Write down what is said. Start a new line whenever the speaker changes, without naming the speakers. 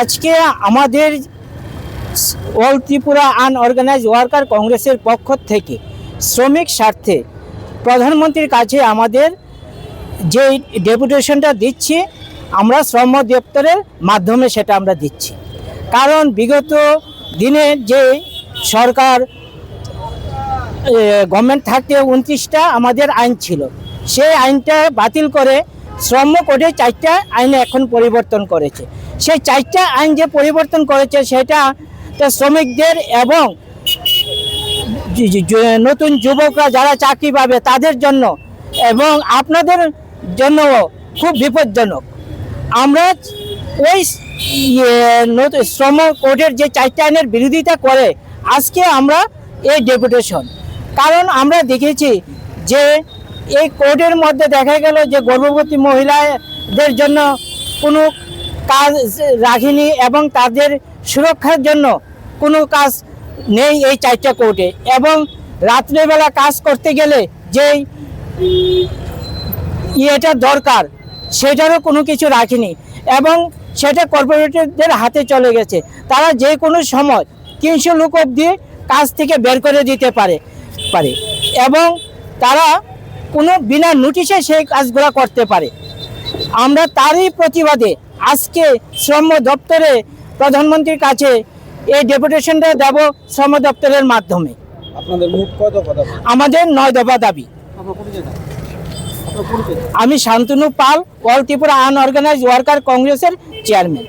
আজকে আমাদের all Tripura unorganise worker কংগ্রেসের পক্ষ থেকে শ্রমিক স্বার্থে প্রধানমন্ত্রীর কাছে আমাদের যে ডেপুটেশনটা দিচ্ছি, আমরা শ্রম দপ্তরের মাধ্যমে সেটা আমরা দিচ্ছি। কারণ বিগত দিনে যে সরকার গভর্নমেন্ট থাকতে উনত্রিশটা আমাদের আইন ছিল, সেই আইনটা বাতিল করে শ্রম কোডে চারটা আইনে এখন পরিবর্তন করেছে। সেই চারটা আইন যে পরিবর্তন করেছে, সেটা শ্রমিকদের এবং নতুন যুবকরা যারা চাকরি পাবে তাদের জন্য এবং আপনাদের জন্য খুব বিপজ্জনক। আমরা ওই ইয়ে শ্রম কোডের যে চারটা আইনের বিরোধিতা করে, আজকে আমরা এই ডেপুটেশন। কারণ আমরা দেখেছি যে এই কোর্টের মধ্যে দেখা গেল যে গর্ভবতী মহিলাদের জন্য কোনো কাজ রাখিনি এবং তাদের সুরক্ষার জন্য কোনো কাজ নেই এই চারটা কোর্টে এবং রাত্রেবেলা কাজ করতে গেলে যেই ইয়েটা দরকার, সেটারও কোনো কিছু রাখিনি এবং সেটা কর্পোরেটরদের হাতে চলে গেছে। তারা যে কোনো সময় তিনশো লোক অব্দি কাজ থেকে বের করে দিতে পারে পারে। এবং তারা কোনো বিনা নোটিশে সেই কাজগুলো করতে পারে। আমরা তারই প্রতিবাদে আজকে শ্রম দপ্তরে প্রধানমন্ত্রীর কাছে এই ডেপুটেশনটা দেব শ্রম দপ্তরের মাধ্যমে। আমাদের নয় দফা দাবি। আমি Shantanu Pal all Tripura unorganised worker কংগ্রেসের চেয়ারম্যান।